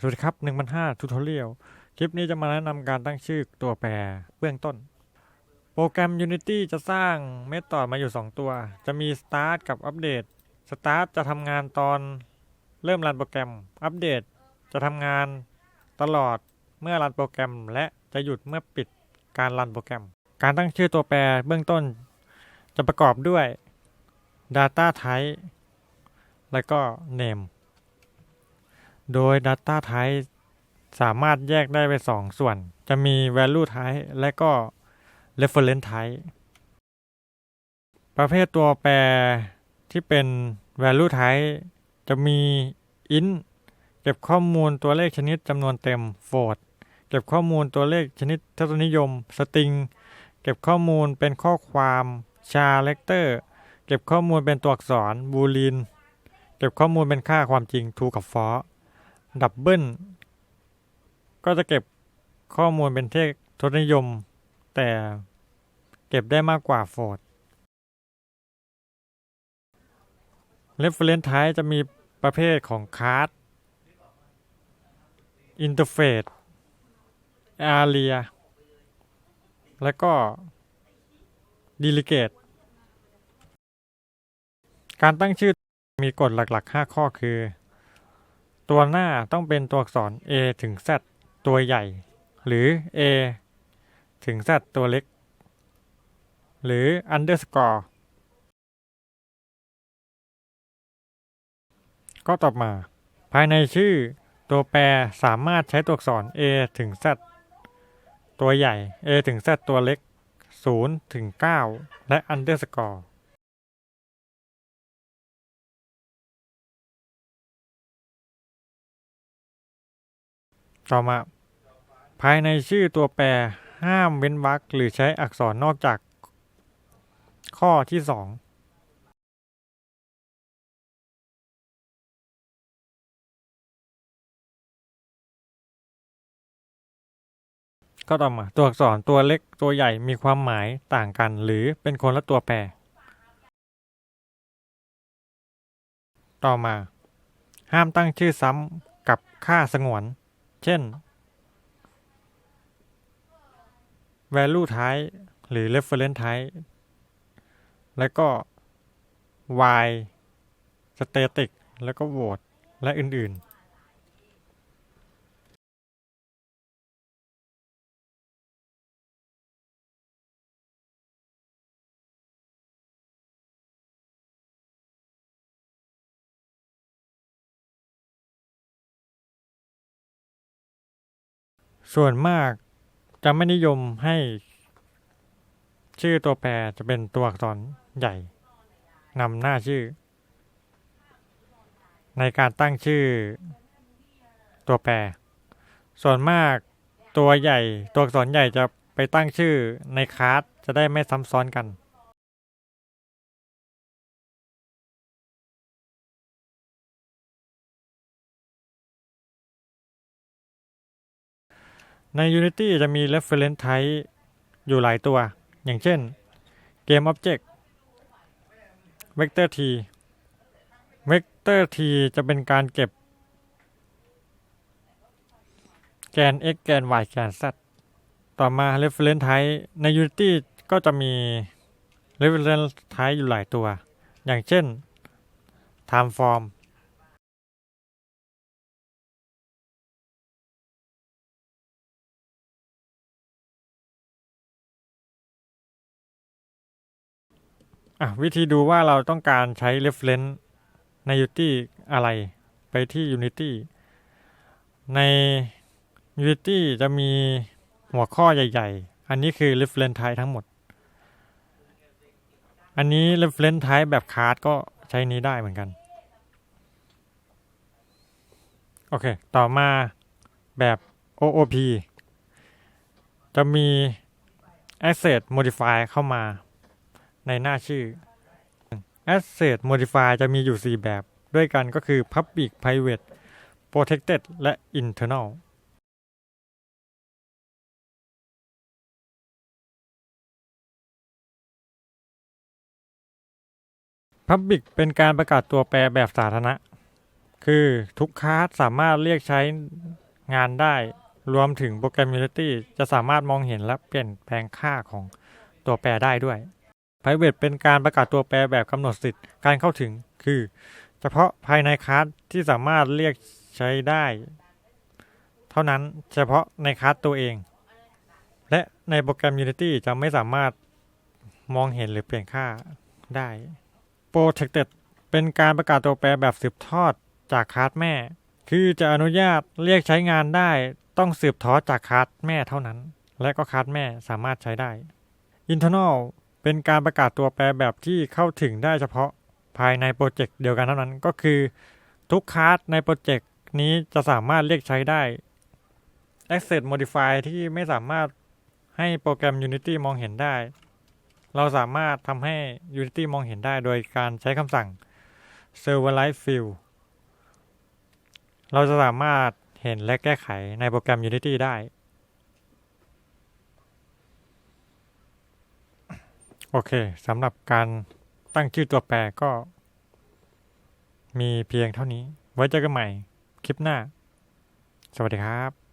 สวัสดีครับ 1,500 Tutorial คลิปนี้จะมาแนะนำการตั้งชื่อตัวแปรเบื้องต้น โปรแกรม Unity จะสร้างเมธอดมาอยู่ 2 ตัว จะมี Start กับ Update Start จะทำงานตอนเริ่มรันโปรแกรม Update จะทำงานตลอดเมื่อรันโปรแกรม และจะหยุดเมื่อปิดการรันโปรแกรม การตั้งชื่อตัวแปรเบื้องต้น จะประกอบด้วย Data Type และก็ Name โดย Data Type สามารถแยกได้เป็นสองส่วน จะมี Value Type และก็ Reference Type ประเภทตัวแปรที่เป็น Value Type จะมี int เก็บข้อมูลตัวเลขชนิดจำนวนเต็ม float เก็บข้อมูลตัวเลขชนิดทศนิยม string เก็บข้อมูลเป็นข้อความ character เก็บข้อมูลเป็นตัวอักษร boolean เก็บข้อมูลเป็นค่าความจริง true กับ false ดับเบิลก็จะเก็บข้อมูลเป็นเทศทศนิยม แต่เก็บได้มากกว่าโฟด Reference Type จะมีประเภทของ Card Interface Area และก็ Delegate การตั้งชื่อมีกฎหลัก ๆ 5 ข้อคือ ตัวหน้าต้องเป็นตัวอักษร A ถึง Z ตัวใหญ่ หรือ A ถึง Z ตัวเล็ก หรือ underscore ก็ต่อมา ภายในชื่อ ตัวแปรสามารถใช้ตัวอักษร A ถึง Z ตัวใหญ่ A ถึง Z ตัวเล็ก0ถึง9และ underscore ต่อมา ภายในชื่อตัวแปรห้ามเว้นวรรคหรือใช้อักษรนอกจากข้อที่สองก็ต่อมาตัวอักษรตัวเล็กตัวใหญ่มีความหมายต่างกัน หรือเป็นคนละตัวแปร ต่อมา ห้ามตั้งชื่อซ้ำกับค่าสงวน เช่น value type หรือ reference type แล้วก็ y static แล้วก็ void และอื่นๆ ส่วนมากจะไม่นิยมให้ชื่อตัวแปรจะเป็นตัวอักษรใหญ่นำหน้าชื่อ ในการตั้งชื่อตัวแปร ส่วนมากตัวใหญ่ตัวอักษรใหญ่จะไปตั้งชื่อในคลาสจะได้ไม่ซ้ำซ้อนกัน ใน Unity จะมี reference type อยู่หลายตัว อย่างเช่น Game Object Vector T Vector T จะเป็นการเก็บ แกน x แกน y แกน z ต่อมา reference type ใน Unity ก็จะมี reference type อยู่หลายตัว อย่างเช่น time form อะวิธีดูว่าเราต้องการใช้ reference ใน Unity อะไร ไปที่ Unity ใน Unity จะมีหัวข้อใหญ่ ๆ อันนี้คือ reference type ทั้งหมด อันนี้ reference type แบบ card ก็ใช้นี้ได้เหมือนกัน โอเค ต่อมาแบบ OOP จะมี Asset Modify เข้ามา ในหน้าชื่อ Asset Modify จะมีอยู่ 4 แบบด้วยกันก็คือ Public Private Protected และ Internal Public เป็นการประกาศตัวแปรแบบสาธารณะ คือทุกคลาสสามารถเรียกใช้งานได้ รวมถึงโปรแกรม Unity จะสามารถมองเห็นและเปลี่ยนแปลงค่าของตัวแปรได้ด้วย Private เป็นการประกาศตัวแปรแบบกำหนดสิทธิ์การเข้าถึง คือ เฉพาะภายในคลาสที่สามารถเรียกใช้ได้ เท่านั้นเฉพาะในคลาสตัวเอง และในโปรแกรม Unity จะไม่สามารถมองเห็นหรือเปลี่ยนค่าได้ Protected เป็นการประกาศตัวแปรแบบสืบทอดจากคลาสแม่ คือจะอนุญาตเรียกใช้งานได้ต้องสืบทอดจากคลาสแม่เท่านั้น และก็คลาสแม่สามารถใช้ได้ Internal เป็นการประกาศตัวแปรแบบที่เข้าถึงได้เฉพาะภายในโปรเจกต์เดียวกันเท่านั้นก็คือ ทุกคลาสในโปรเจกต์นี้จะสามารถเรียกใช้ได้ Access Modify ที่ไม่สามารถให้โปรแกรม Unity มองเห็นได้ เราสามารถทำให้ Unity มองเห็นได้โดยการใช้คำสั่ง Serverless Field เราจะสามารถเห็นและแก้ไขในโปรแกรม Unity ได้ โอเคสำหรับการตั้งชื่อตัวแปรก็ มีเพียงเท่านี้ ไว้เจอกันใหม่ คลิปหน้า สวัสดีครับ